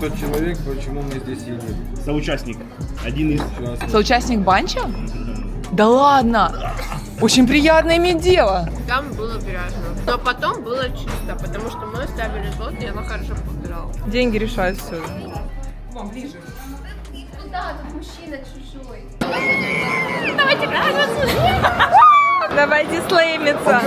Тот человек, почему мы здесь едем. Соучастник. Один из. Соучастник банча? Да ладно! Очень приятно иметь дело. Там было грязно. Но потом было чисто, потому что мы оставили злот, и она хорошо побирала. Деньги решают все. Да, тут мужчина чужой. Давайте слеймиться.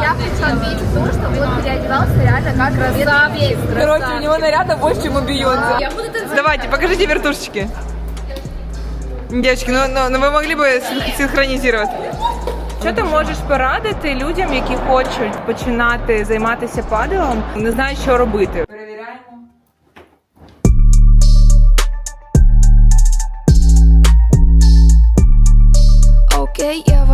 Я хочу отметить то, что он переодевался реально как красавец. Короче, у него наряда больше, чем у Бейонсе. Я буду танцевать. Давайте, покажите вертушечки. Девочки, ну, ну, ну ви могли б син- синхронізувати. Що ти можеш порадити людям, які хочуть починати займатися паделом, не знають, що робити? Перевіряємо. Okay, Eva,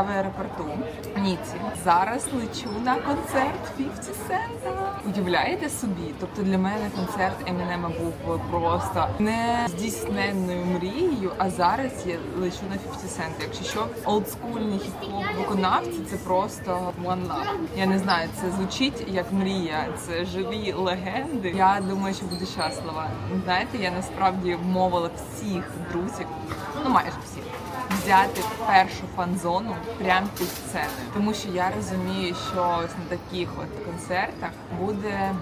Я в аеропорту Ніці. Зараз лечу на концерт 50 Cent. Уявляєте собі? Тобто для мене концерт Емінема був просто не здійсненною мрією, а зараз я лечу на 50 Cent. Якщо що, олдскульні хіп-хоп виконавці це просто one love. Я не знаю, це звучить як мрія, це живі легенди. Я думаю, що буду щаслива. Знаєте, я насправді вмовила всіх друзів, ну майже всіх взяти першу фан-зону прямо під сценою. Тому що я розумію, що на таких от концертах буде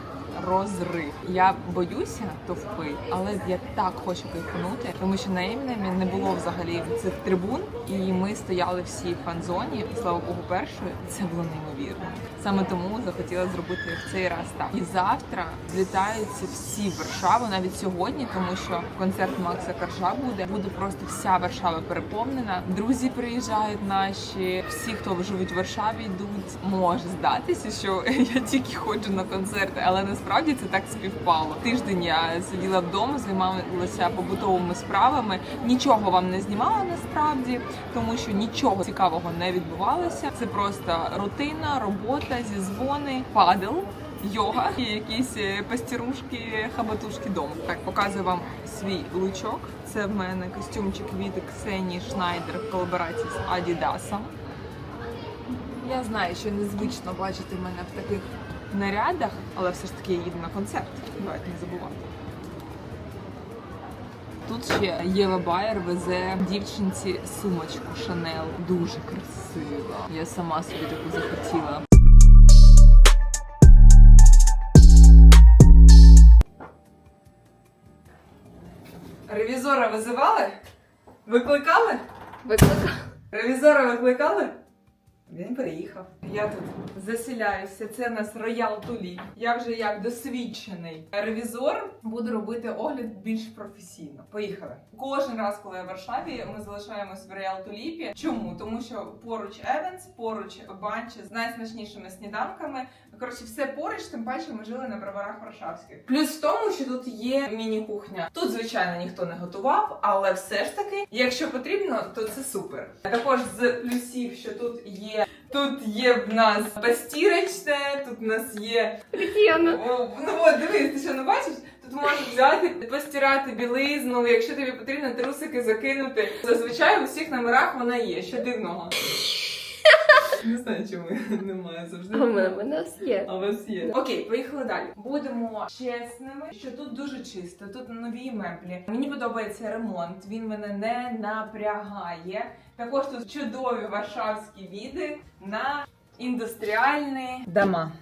розрив. Я боюся товпи, але я так хочу кайфанути, тому що на Емінемі не було взагалі цих трибун, і ми стояли всі в фан-зоні. Слава Богу, першою це було неймовірно. Саме тому захотіла зробити в цей раз так. І завтра злітаються всі в Варшаву, навіть сьогодні, тому що концерт Макса Коржа буде. Буде просто вся Варшава переповнена. Друзі приїжджають наші, всі, хто живуть в Варшаві, йдуть. Може здатися, що я тільки ходжу на концерти, але насправді це так співпало. Тиждень я сиділа вдома, займалася побутовими справами. Нічого вам не знімала насправді, тому що нічого цікавого не відбувалося. Це просто рутина, робота, зізвони, падел. Йога і якісь е, пастірушки, хабатушки дому. Так, показую вам свій лучок. Це в мене костюмчик від Ксенії Шнайдер в колаборації з Адідасом. Я знаю, що незвично бачити мене в таких нарядах, але все ж таки я їду на концерт. Давайте не забувати. Тут ще Єва Байер везе дівчинці сумочку Шанел. Дуже красива. Я сама собі таку захотіла. Ревізора визивали? Викликали? Викликав. Ревізора викликали? Він приїхав. Я тут заселяюся. Це у нас роял Тулі. Я вже як досвідчений ревізор буду робити огляд більш професійно. Поїхали. Кожен раз, коли я в Варшаві, ми залишаємось в Роял Туліпі. Чому? Тому що поруч Евенс, поруч банчі з найсмачнішими сніданками. Коротше, все поруч, тим паче ми жили на броварах Варшавських. Плюс в тому, що тут є міні-кухня. Тут, звичайно, ніхто не готував, але все ж таки, якщо потрібно, то це супер. Також з плюсів, що тут є. Тут є в нас постірочне, тут в нас є О, Ну от, дивись, ти що не бачиш? Тут можна взяти, постирати білизну, якщо тобі потрібно трусики закинути. Зазвичай у всіх номерах вона є. Що дивного? Не знаю, чому немає завжди. А в мене, в мене все є. А у вас є. Окей, поїхали далі. Будемо чесними, що тут дуже чисто, тут нові меблі. Мені подобається ремонт, він мене не напрягає. Також тут чудові варшавські віди на індустріальні дома.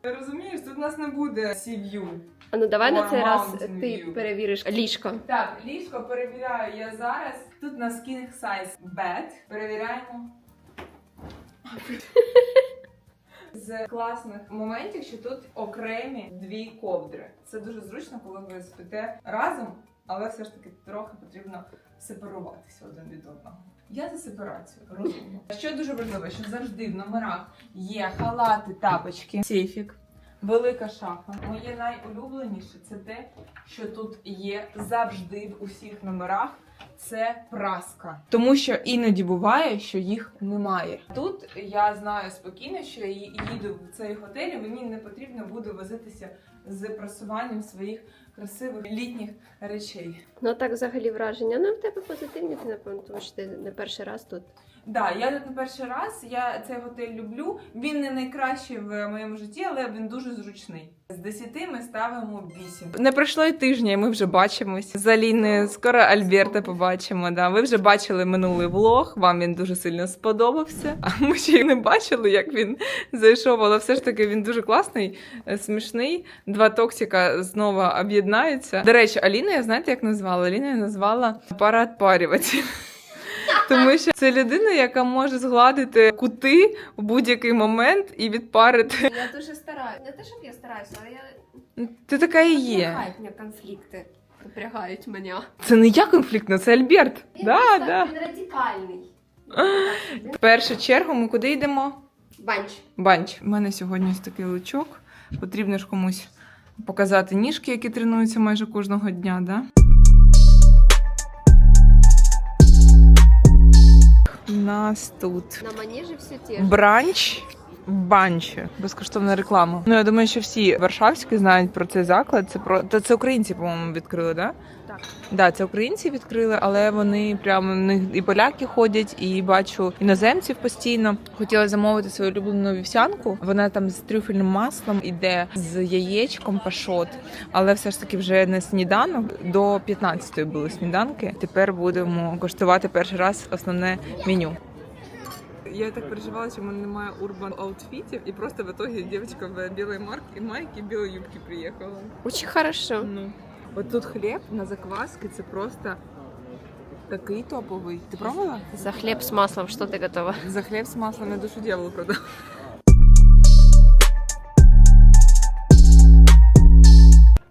Ти розумієш, тут у нас не буде сів'ю. А ну давай на цей раз Mountain ти View. перевіриш ліжко. Так, ліжко перевіряю я зараз. Тут у нас king size bed. Перевіряємо. З класних моментів, що тут окремі дві ковдри. Це дуже зручно, коли ви спите разом, але все ж таки трохи потрібно сепаруватися один від одного. Я за сепарацію, розумно. Що дуже важливо, що завжди в номерах є халати, тапочки, сейфік, велика шафа. Моє найулюбленіше це те, що тут є завжди в усіх номерах. Це праска, тому що іноді буває, що їх немає. Тут я знаю спокійно, що я їду в цей готель, і мені не потрібно буде возитися з просуванням своїх красивих літніх речей. Ну так взагалі враження. Ну в тебе позитивні, ти напевно, тому що ти не перший раз тут. Да, я тут не перший раз. Я цей готель люблю. Він не найкращий в моєму житті, але він дуже зручний. З 10 ми ставимо 8. Не пройшло й тижня, і ми вже бачимось. З Аліною скоро Альберта побачимо. Да. Ви вже бачили минулий влог. Вам він дуже сильно сподобався. А ми ще й не бачили, як він зайшов. Але все ж таки він дуже класний, е, смішний. Два токсика знову об'єднаються. До речі, Аліна, я знаєте, як назвала? Аліна я назвала парадпарюватель. Тому що це людина, яка може згладити кути в будь-який момент і відпарити. Я дуже стараюся. Не те, щоб я стараюся, але я Ти така і є. напрягають мене конфлікти. Напрягають мене. Це не я конфліктна, це Альберт. Він Да, просто да. він радикальний. В першу чергу ми куди йдемо? Банч. Банч. У мене сьогодні ось такий лучок. Потрібно ж комусь показати ніжки, які тренуються майже кожного дня, да? У нас тут На манежі все ж. Бранч Банче. Безкоштовна реклама. Ну я думаю, що всі варшавські знають про цей заклад. Це про та це українці, по-моєму, відкрили, да? Так. Да, це українці відкрили, але вони прямо в них і поляки ходять, і бачу іноземців постійно. Хотіла замовити свою улюблену вівсянку. Вона там з трюфельним маслом іде з яєчком пашот, але все ж таки вже не сніданок. До 15-ї були сніданки. Тепер будемо коштувати перший раз основне меню. Я так переживала, що в мене немає урбан аутфітів, і просто в итоге дівчинка в марці, майці і білій юбці приїхала. Очень хорошо. Ну. От тут хліб на закваски це просто такий топовий. Ти пробувала? За хліб з маслом, що ти готова? За хліб з маслом я душу дьяволу продав.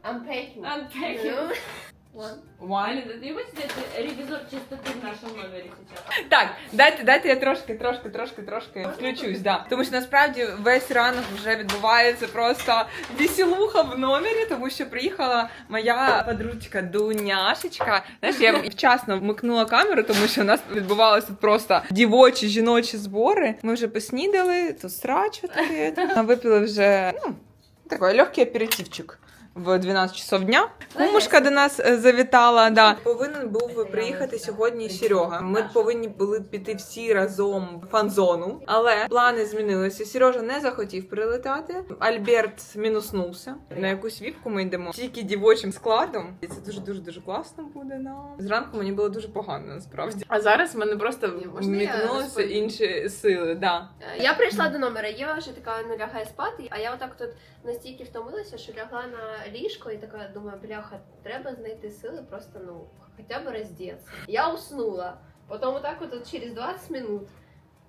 I'm packing. Unpacking. One. Ваня. Ты хочешь ревизор чистоты в нашем номере сейчас? Так, дайте, дайте я трошки, трошки, трошки, трошки включусь, да. Тому що насправді весь ранок вже відбувається просто веселуха в номері, тому що приїхала моя подружка Дуняшечка. Знаєш, я вчасно вмикнула камеру, тому що у нас відбувалися просто дівочі жіночі збори. Ми вже поснідали, то срач таке. Випили вже ну, такий легкий аперитивчик. В 12 часов дня кумушка до нас е, завітала. Да. Повинен був приїхати сьогодні Серега. Ми повинні були піти всі разом в фан-зону, але плани змінилися. Сережа не захотів прилетати. Альберт мінуснувся. На якусь віпку ми йдемо тільки дівочим складом. І це дуже дуже дуже класно буде. Да. Зранку мені було дуже погано насправді. А зараз в мене просто можна я вмікнулися розповім? інші сили. Да. Я прийшла до номера, Єва вже така не лягає спати, а я отак тут настільки втомилася, що лягла на ліжко і така думаю, бляха, треба знайти сили просто ну хоча б роздеться. Я уснула. Потім отак от через 20 минут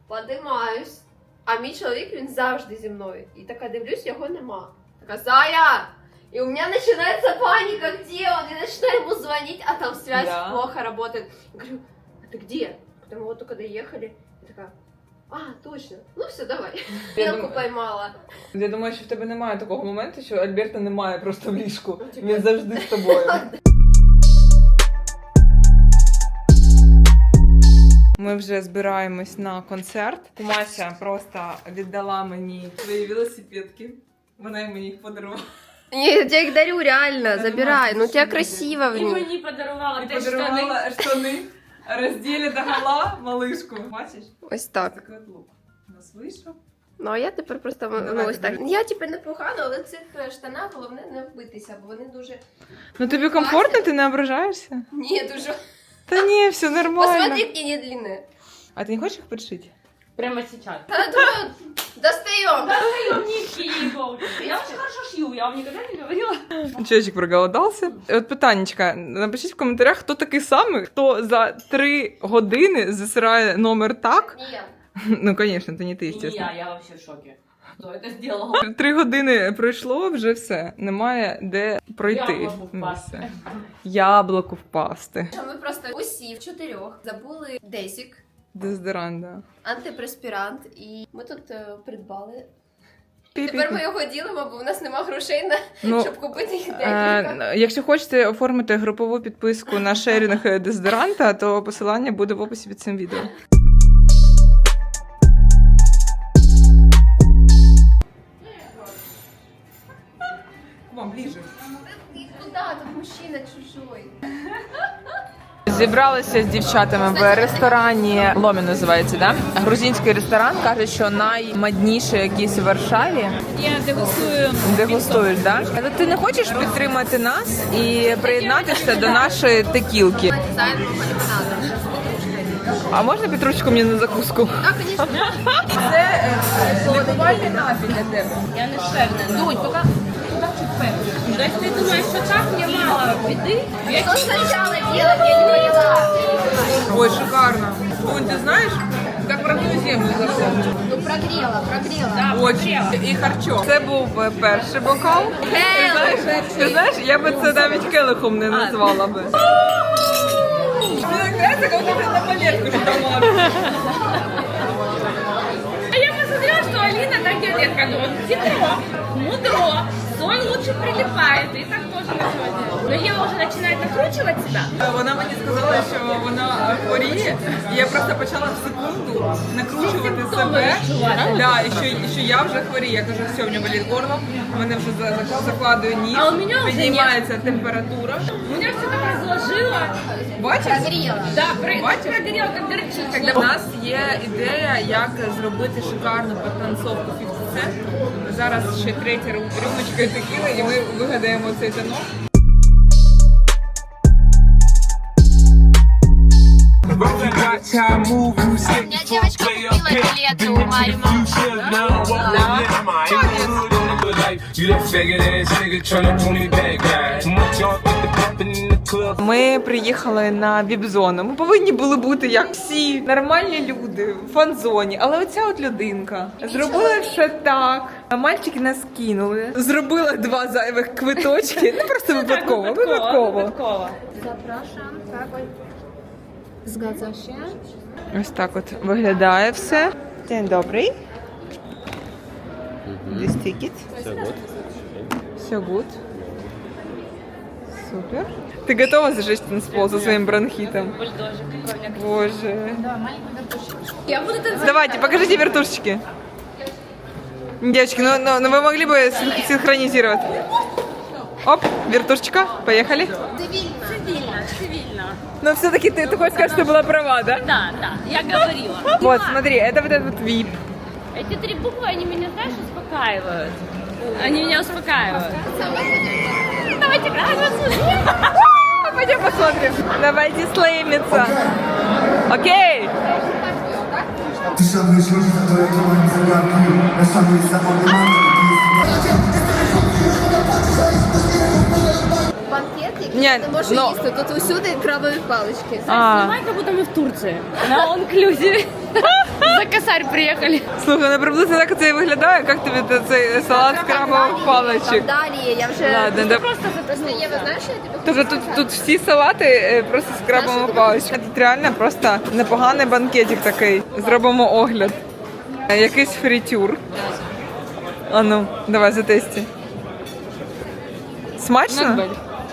подимаюсь, а мій чоловік він завжди зі мною. І така дивлюсь, його нема. Така Зая! И у меня начинается паника, где он? И начинаю ему звонить, а там связь Да. плохо работает. Я говорю, а ты где? Потому вот только доехали. Я такая, а, точно. Ну все, давай. Я думаю- поймала. Я думаю, що в тебе немає такого моменту, що Альберта немає просто в ліжку. Ну, типу- Він завжди з тобою. Ми вже збираємось на концерт. Мася просто віддала мені свої велосипедки. Вона й мені їх подарувала. Нет, я тебе их дарю, реально, забирай. Ну, у тебя красиво в них. мені подарувала І теж штани. подарувала штани. Розділі до гола малишку. Бачиш? Ось так. Такий от лук. У нас вийшов. Ну, а я тепер просто Давай, ну, ось так. тепер. Я типу непогано, але в цих е, штанах головне не вбитися, бо вони дуже. Ну тобі комфортно, ти не ображаєшся? Ні, дуже. Та ні, все нормально. Посмотри, які длинні. А ти не хочеш їх підшити? Прямо сейчас. Та думаю, достаем. Шью нитки, ей-богу. Я очень хорошо шью, я вам никогда не говорила. Чечик проголодався. От питаннячка, напишіть в коментарях, хто такий самий, хто за три години засирає номер так. Ні. Ну, звісно, це не ти, Не я, я вообще в шоке. Кто это сделал? Три години пройшло, вже все. Немає де пройти. Яблоку впасти. Все. Яблоку впасти. Що ми просто усі в чотирьох забули Десік, Дезодорант, да. антипреспірант, і ми тут е, придбали. Пі-пі-пі. Тепер ми його ділимо, бо в нас нема грошей на Ну, щоб купити їх декілька. Е, якщо хочете оформити групову підписку на шерінг дезодоранта, то посилання буде в описі під цим відео. Вам ближе. Куди тут Зібралися з дівчатами в ресторані Ломі називається, да? Грузинський ресторан каже, що наймодніший якийсь у Варшаві. Я дегустую. Дегустуєш, да? Але ти не хочеш підтримати нас і приєднатися до нашої текілки? А можна петручку мені на закуску? Так, звісно. Це е, лікувальний напій для тебе. Я не впевнена. Дудь, поки Тобто ти думаєш, що так мені мало біди? Я Что сначала делать, я не поняла. Ой, шикарно. Дунь, ти знаєш, як в родную землю зашел. Ну, прогрела, прогрела. Очень. І харчо. Це був е, перший бокал. Ти знаєш, ти знаєш, я би це навіть келихом не назвала би. Мені здається, будто на палетку ждала. А я посмотрела, что Алина так делает. Я ну хитро, мудро. Соль лучше прилипает. И так тоже на сегодня. Но Ева уже начинает накручивать себя. Вона мені сказала, що вона хворіє. І я просто почала в секунду накручувати себе. Да, і що, і що я вже хворію. Я кажу, все, в мене болить горло, в мене вже за- за- закладує ніс, А у мене вже піднімається температура. У меня все так разложило. Бачиш? Да, про Бачиш? прогорел, как. У нас є ідея, як зробити шикарну потанцовку 50 Cent. Зараз ще третя рю- рюмочка текіли, і ми вигадаємо цей танок. Я девочка купила билеты у Марима. You that faggot ass nigga tryna pull me back, right? Ми приїхали на віп-зону. Ми повинні були бути як всі нормальні люди в фан-зоні. Але оця от людинка зробила все так. А мальчики нас кинули. Зробила два зайвих квиточки. Ну просто випадково. Випадково. Się. Ось так от виглядає все. День добрий. This ticket. Все good. Все good. Супер. Ты готова зажечь танцпол со своим бронхитом? Боже. Я буду танцевать. Давайте, покажите вертушечки. Девочки, ну, ну, ну вы могли бы син- синхронизировать. Оп, вертушечка, поехали. Цивильно, цивильно. Но все-таки ты, ты хочешь сказать, что была права, да? Да, да, я говорила. Вот, смотри, это вот этот VIP. Эти три буквы, они меня, знаешь, успокаивают. Они меня успокаивают. Давайте. Пойдем посмотрим. Давайте слеймиться. Окей. Ty szanujesz ludzi za to, jakie mają zegarki Ja szanuję zawody Банкет, який Ні, ти не можеш ну- їсти. Тут усюди крабові палички. А, Снимай, как будто мы в Турции. На онклюзе. За косарь приехали. слухай, ну приблизно так це і виглядає. Як тобі цей салат з крабових паличок? Далі, я вже... Ладно, да. Просто Єва, знаєш, я тобі Тож тут, тут всі салати е, просто з крабовими паличками. Тут реально просто непоганий банкетик такий. Зробимо огляд. Е, Якийсь фритюр. А ну, давай затесті. Смачно?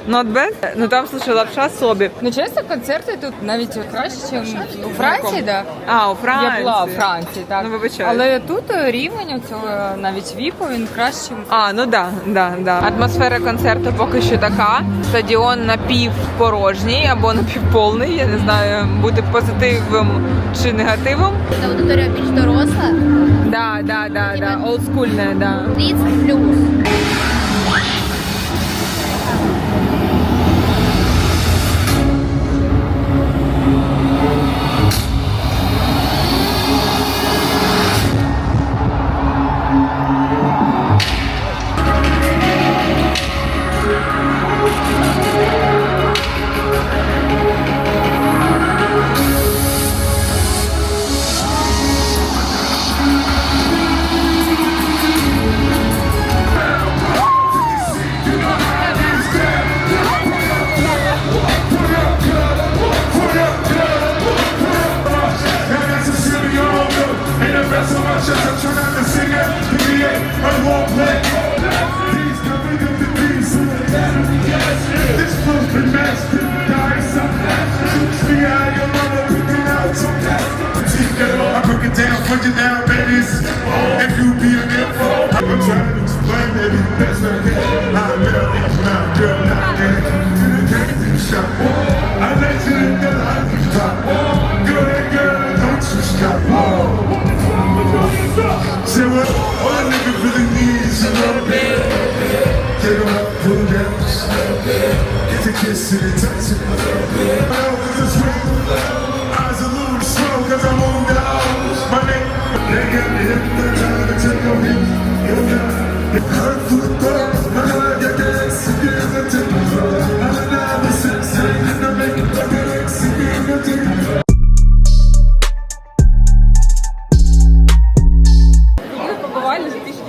Not bad. Ну там, слушай, лапша собі. Ну чесно, концерти тут навіть краще, ніж у Франції, да. А, у Франції. Я була у Франції, так. Ну, вибачаю. Але тут е, рівень цього навіть віпу, він кращий. А, ну да, да, да. Атмосфера концерту поки що така. Стадіон напівпорожній або напівповний. Я не знаю, бути позитивом чи негативом. Та аудиторія більш доросла. Да, да, да, да. Олдскульне, да. 30 плюс.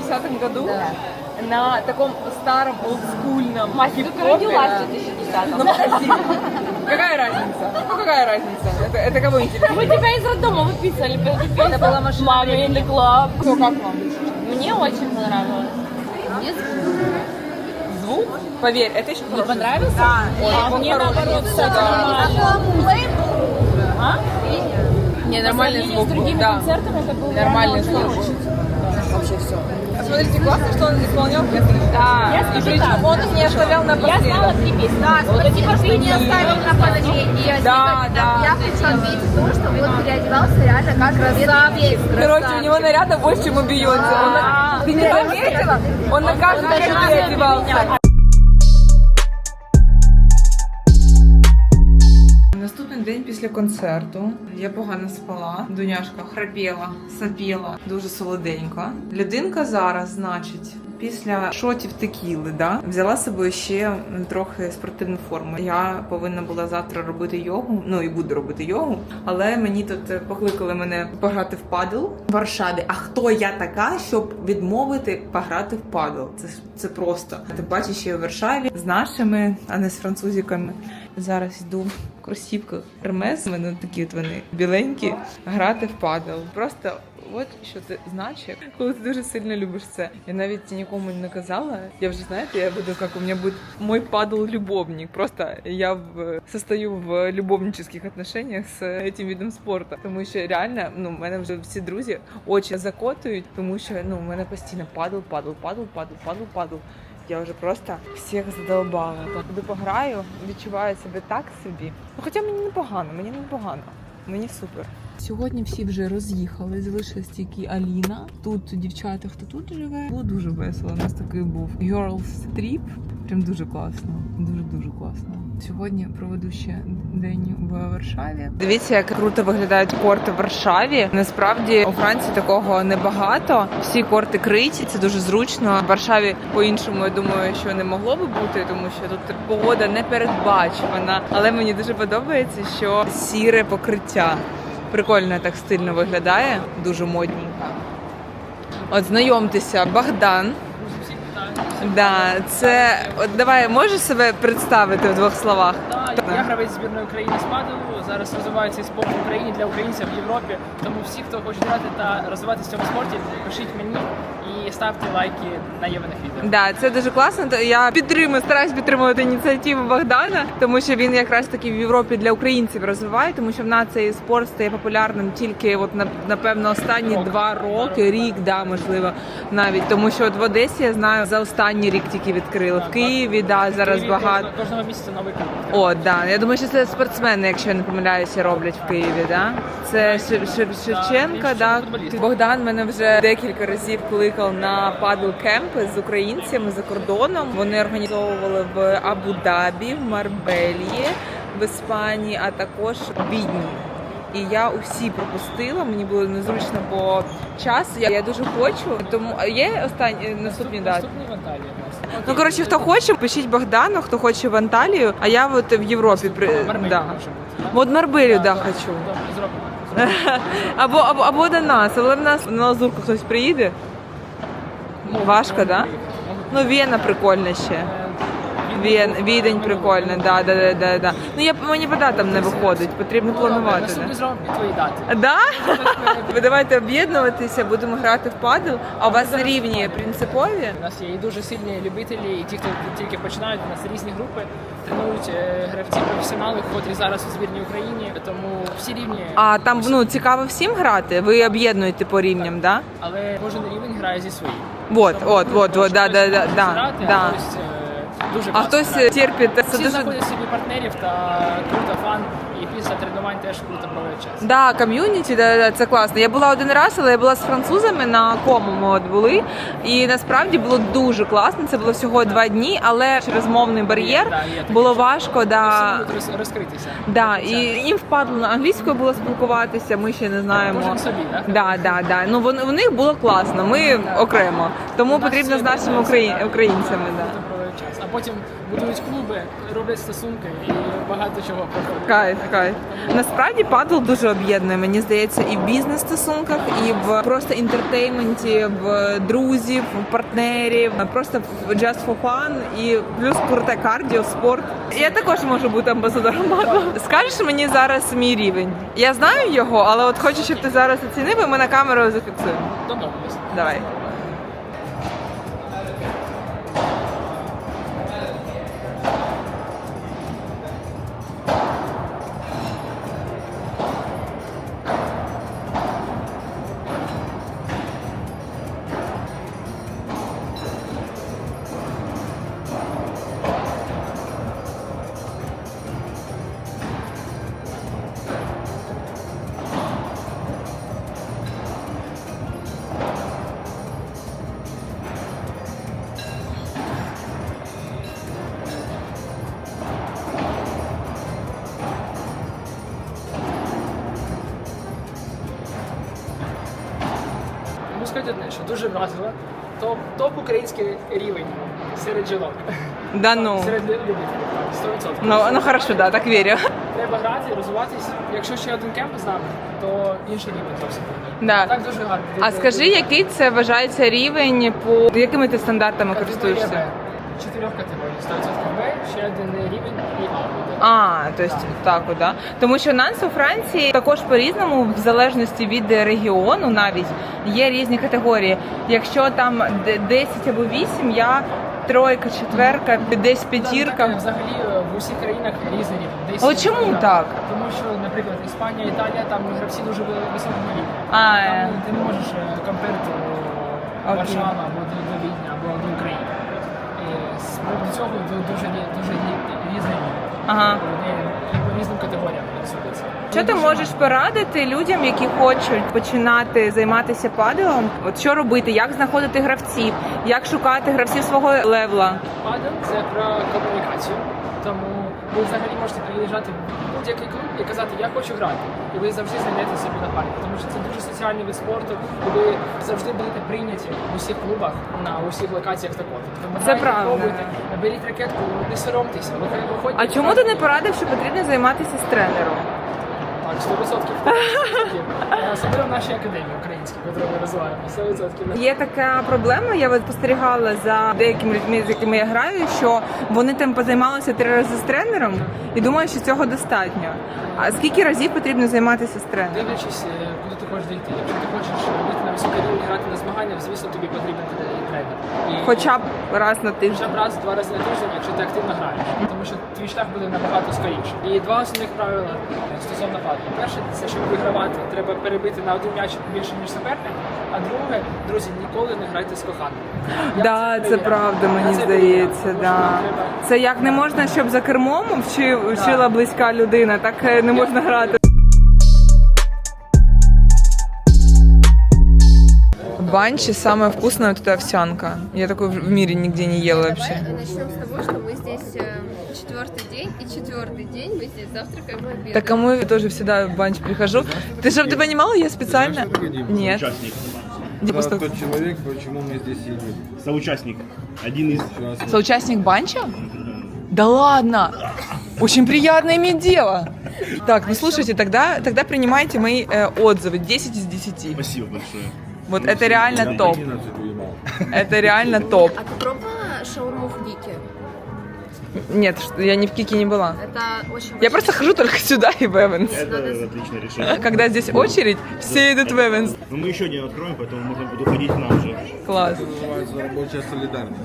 2010 году на таком старом олдскульном Мастер, ты родилась в 2010 Ну подожди, какая разница? Ну какая разница? Это, это кого интересно? Мы тебя из роддома выписали. Это была машина Маме the club. Что, как вам? Мне очень понравилось. Звук? Поверь, это еще Не понравился? Да. А мне наоборот, все нормально. А? Не, По нормальный сравнению звук с был, другими да. концертами это был Нормальный реально звук. очень. Вообще все. Смотрите, классно, что он исполнял песни. Да. Я И скажу причем так. он их не оставлял Я напоследок. знала три песни. Да, Вот спасибо, что не оставил на последнее. Да, да. Я хочу отметить то, что он переодевался реально как красавец. Короче, у него наряда больше, чем у Бейонсе. Он на- Ты не заметила? Он на каждом даже шагу після концерту. Я погано спала. Дуняшка храпіла, сапіла, дуже солоденько. Людинка зараз, значить, після шотів текіли, да, взяла з собою ще трохи спортивну форму. Я повинна була завтра робити йогу, ну і буду робити йогу. Але мені тут покликали мене пограти в падл в Варшаві. А хто я така, щоб відмовити пограти в падл? Це це просто. Тим паче ще й у Варшаві з нашими, а не з французиками. Зараз йду в кросівках Hermes, у мене такі от вони біленькі, грати в падл. Просто от що це значить, коли ти дуже сильно любиш це. Я навіть нікому не казала. Я вже знаєте, я буду як у мене буде мой падл любовник. Просто я в состою в любовнических отношениях з цим видом спорту. Тому що реально, ну, в мене вже всі друзі очі закотують, тому що ну, в мене постійно падл, падл, падл, падл, падл, падл. Я вже просто всіх задолбала. Коли пограю, відчуваю себе так собі. Ну, хоча мені непогано, мені непогано. Мені супер. Сьогодні всі вже роз'їхали, залишилась тільки Аліна. Тут дівчата, хто тут живе. Було дуже весело. У нас такий був Girls Trip. Прям дуже класно. Дуже дуже класно. Сьогодні проведу ще день в Варшаві. Дивіться, як круто виглядають корти в Варшаві. Насправді у Франції такого небагато. Всі корти криті, це дуже зручно. В Варшаві по-іншому я думаю, що не могло би бути, тому що тут погода не передбачувана. Але мені дуже подобається, що сіре покриття. Прикольно так стильно виглядає, дуже модненько. От знайомтеся, Богдан. Да, це от давай можеш себе представити в двох словах? Так, я гравець збірної України з падалу. Зараз розвивається спорт в Україні для українців в Європі. Тому всі, хто хоче грати та розвиватися в цьому спорті, пишіть мені і ставте лайки на євених відео. Да, це дуже класно. Я підтримую, стараюсь підтримувати ініціативу Богдана, тому що він якраз таки в Європі для українців розвиває, тому що в нас цей спорт стає популярним тільки от на- напевно останні два роки, рік, да, можливо, навіть тому, що от в Одесі я знаю за останній рік тільки відкрили. В Києві да зараз Києві багато. кожного- місяця новий клуб. О, да. Я думаю, що це спортсмени, якщо я не помиляюся, роблять в Києві. Да? Це Шев- Шев- Шевченка. Да. Богдан мене вже декілька разів кликав на падл кемпи з українцями за кордоном. Вони організовували в Абу-Дабі, в Марбелії, в Іспанії, а також в Відні. І я усі пропустила. Мені було незручно по часу. Я, я дуже хочу. Тому є останні наступні дати. Наступний в Анталії у нас. Ну коротше, хто хоче, пишіть Богдану, хто хоче в Анталію, а я от в Європі при Марбелі да. може бути. От Марбелю, да, хочу. Добре, зробимо. Або, або або до нас, але в нас на лазурку хтось приїде. Важко, да? Ну, Вена прикольна ще. Вен, відень прикольна, да, да, да, да, да. Ну я мені по датам не виходить, потрібно планувати. Да? зробимо під твої дати. Да? Ви давайте об'єднуватися, будемо грати в падл, а у вас рівні принципові? У нас є і дуже сильні любителі, і ті, хто тільки починають. У нас різні групи тренують е, гравці професіонали, котрі зараз у збірній Україні. Тому всі рівні. А там ну цікаво всім грати. Ви об'єднуєте по рівням, да? Але кожен рівень грає зі своїм. Вот, от, от, от, да, да, да, да, да. Е, дуже А класно хтось грає. терпить. Це Всі дуже знаходять собі партнерів та круто фан і після тренувань теж круто проводять час. Да, ком'юніті, да, да, це класно. Я була один раз, але я була з французами на кому ми от були. І насправді було дуже класно. Це було всього два дні, але через мовний бар'єр Да, є таке. було важко. Да. Всі можуть роз- розкритися. Да, і їм впадло на англійською було спілкуватися. Ми ще не знаємо. Кожен собі, так? Да, да, да. Ну вони у них було класно. Ми окремо. Тому потрібно з нашими однакові, українцями. Да. А потім будують клуби, роблять стосунки і багато чого проходить. Кайф, кайф. Насправді падл дуже об'єднує. Мені здається, і в бізнес стосунках, і в просто інтертейменті, в друзів, в партнерів, просто в just for fun, і плюс круте кардіо, спорт. Я також можу бути амбасадором падл. Скажеш мені зараз мій рівень. Я знаю його, але от хочу, щоб ти зараз оцінив, і ми на камеру зафіксуємо. Домовились. Давай. Можу одне, що дуже вразило. Топ, топ український рівень серед жінок. Да ну. Серед лю- любителів. 100%. Ну, ну хорошо, да, так вірю. Треба грати, розвиватись. Якщо ще один кемп з нами, то інший рівень зовсім. Да. Так дуже гарно. А скажи, який це вважається рівень по якими ти стандартами користуєшся? Чотирьох категорій. 100% Б, ще один рівень і А. А, то есть так, от, да? Тому що нас у Франції також по-різному, в залежності від регіону, навіть є різні категорії. Якщо там д- 10 або 8, я тройка, четверка, десь п'ятірка. Так, Взагалі е, в усіх країнах різний рівень. Десь От чому рівень. так? Тому що, наприклад, Іспанія, Італія, там гравці дуже ви- високого рівня. А, е. Там ти не можеш комперти Окей. Варшава або до, до Відня. Приводу цього ду- дуже, дуже рі- різний. Ага. По різним категоріям судяться. Що ти можеш порадити людям, які хочуть починати займатися паделом? От що робити, як знаходити гравців, як шукати гравців свого левла? Падел це про комунікацію. Тому ви взагалі можете приїжджати будь-який клуб і казати, я хочу грати. І ви завжди знайдете собі напарника. Тому що це дуже соціальний вид спорту, і ви завжди будете прийняті в усіх клубах на усіх локаціях також. Тому Це правда. пробуйте, беріть ракетку, не соромтеся, виходьте. А чому ти не порадив, що потрібно займатися з тренером? Так, 100%. Е, Особливо в нашій академії українській, яку ми розвиваємо. 100%. Є така проблема. Я от спостерігала за деякими людьми, з якими я граю, що вони там позаймалися три рази з тренером і думаю, що цього достатньо. А скільки разів потрібно займатися з тренером? Дивлячись, е, куди ти хочеш дійти. Якщо ти хочеш вийти на високий рівень грати на змаганнях, звісно, тобі потрібен е, тренер. І Хоча б раз на тиждень. хоча б раз, два рази на тиждень, якщо ти активно граєш. Тому що твій шлях буде набагато скоріше. І два основних правила е, стосовно паду. Перше, це щоб вигравати, треба перебити на один м'яч більше, ніж суперник. А друге, друзі, ніколи не грайте з коханим. Я Да, це перевіряв. правда, Я мені це здається. Да. Тому що треба- Це як не можна, щоб за кермом вчи- вчила близька людина, так е, не можна грати. Банчи самая вкусная вот эта овсянка. Я такой в мире нигде не ела вообще. Давай начнем с того, что мы здесь э, четвертый день, и четвертый день мы здесь завтракаем и обедаем. Так а мы тоже всегда в банч прихожу. Ты чтобы ты понимала, я специально... Нет. Участник. Дима, тот человек, почему мы здесь едим. Соучастник. Один из. Соучастник банча? Да ладно! Очень приятно иметь дело. Так, ну слушайте, тогда, тогда принимайте мои э, отзывы. 10 из 10. Спасибо большое. Вот это реально Я топ. 11 уебал. Это реально топ. А ты пробовала шаурму в Вике? Нет, что- я ни в Кике не была. Это очень Я просто хожу только сюда и в Эванс. Это отличное решение. Когда здесь очередь, все идут в Эванс. Но мы еще один откроем, поэтому можно будет уходить к нам же. Класс. Это называется рабочая солидарность.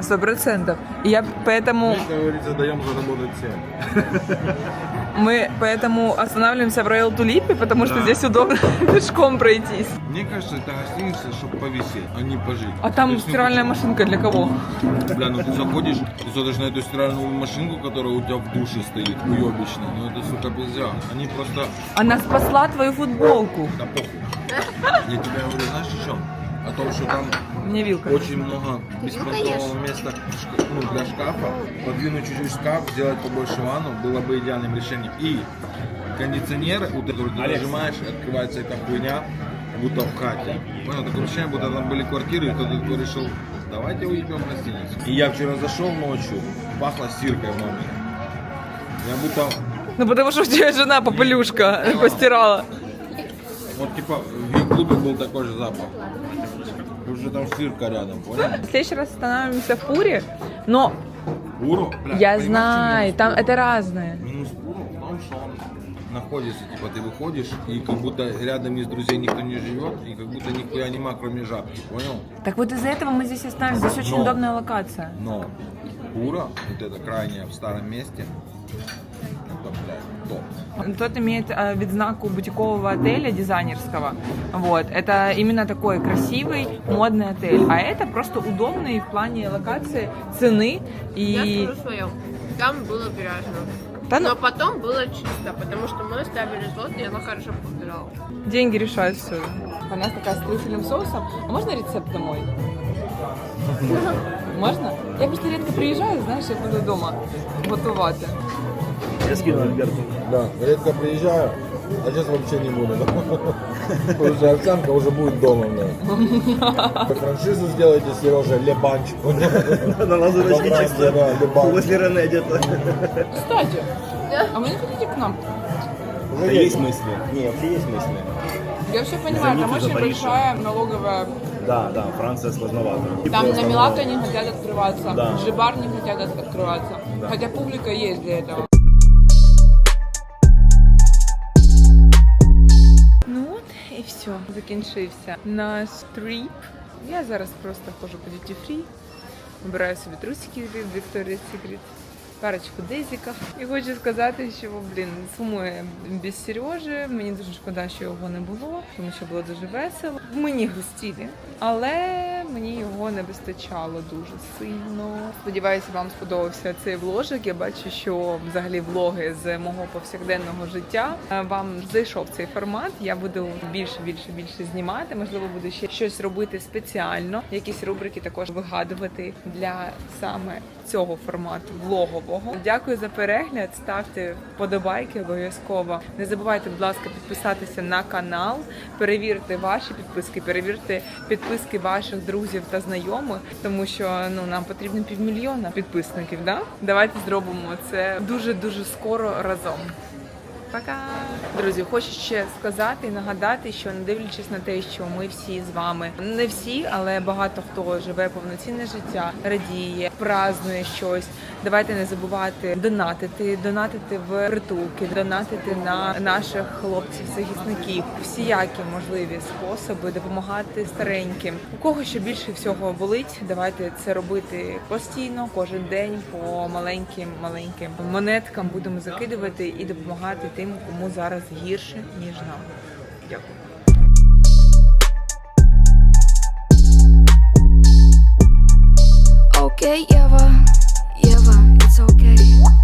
Сто процентов. И Я поэтому... Мы, как говорится, даем заработать всем. Мы поэтому останавливаемся в Роял Тулипе, потому что Да. здесь удобно пешком пройтись. Мне кажется, это гостиница, чтобы повисеть, а не пожить. А там есть, ну, стиральная машинка для кого? Бля, ну ты заходишь, ты смотришь на эту стиральную машинку, которая у тебя в душе стоит, уебищно. Ну это, сука, нельзя. Они просто... Она спасла твою футболку. Да похуй. Я тебе говорю, знаешь о чем? О том, что там Мне вилка. очень много беспонтового места ну, для шкафа. Подвинуть чуть-чуть шкаф, сделать побольше ванну было бы идеальным решением. И кондиционеры, вот который ты Алекс. нажимаешь, открывается эта хуйня, будто в хате. Понял, такое ощущение, будто там были квартиры, и кто-то такой решил, давайте уебем гостиницу. И я вчера зашел ночью, пахло стиркой в номере. Я будто, Ну потому что у тебя жена попелюшка постирала. вот типа клубе был такой же запах. Что там стирка рядом, понял? В следующий раз останавливаемся в Пуре, но Буру? Бля, я знаю, там это разное. Минус Буру в том, что он находится, типа ты выходишь, и как будто рядом из друзей никто не живет, и как будто нихуя нема, кроме жабки, понял? Так вот из-за этого мы здесь останемся. Здесь очень Но. удобная локация. Но Бура, вот это крайняя в старом месте. Тот имеет э, відзнаку бутикового отеля дизайнерского. Вот. Это именно такой красивый, модный отель. А это просто удобный в плане локации, цены Я и... скажу своем. Там было грязно. Да ну- Но потом было чисто, потому что мы ставили злот, и она хорошо убирала. Деньги решают все. У нас такая с трюфельным соусом. А можно рецепт домой? Можно? Я просто редко приезжаю, знаешь, я буду дома готувати. Я скину Альберту. Да, редко приезжаю, а сейчас вообще не буду. Потому что овсянка уже будет дома. Франшизу сделайте, Сережа, Лебанч. На лазурочке чисто. Да. После Рене где-то. Кстати, а вы не хотите к нам? Да есть мысли. Не, вообще есть мысли. Я все понимаю, там очень большая налоговая. Да, да, Франция сложновато. Там Просто, на Милато не хотят открываться, Да. Жибар не хотят от- открываться. Хотя публика есть для этого. Все, закінчився наш тріп. Я зараз просто хожу по duty free, вибираю собі трусики від Victoria's Secret, парочку дезіків. І хочу сказати, що блін, сумує без Сережі. Мені дуже шкода, що його не було, тому що було дуже весело. Мені грустіли, але мені його не вистачало дуже сильно. Сподіваюся, вам сподобався цей вложик. Я бачу, що взагалі влоги з мого повсякденного життя е, вам зайшов цей формат. Я буду більше, більше, більше знімати. Можливо, буду ще щось робити спеціально. Якісь рубрики також вигадувати для саме цього формату влогового. Дякую за перегляд. Ставте вподобайки обов'язково. Не забувайте, будь ласка, підписатися на канал, перевірте ваші підписки, перевірте підписки ваших друзів та знайомих, тому що ну нам потрібно півмільйона підписників. Да? Давайте зробимо це дуже дуже скоро разом. Пока! Друзі, хочу ще сказати і нагадати, що не дивлячись на те, що ми всі з вами не всі, але багато хто живе повноцінне життя, радіє, празнує щось. Давайте не забувати донатити, донатити в притулки, донатити на наших хлопців-захисників, всіякі можливі способи допомагати стареньким. У кого що більше всього болить, давайте це робити постійно, кожен день по маленьким маленьким монеткам будемо закидувати і допомагати тим, тим, кому зараз гірше, ніж нам. Дякую. Okay, Eva, Eva, it's.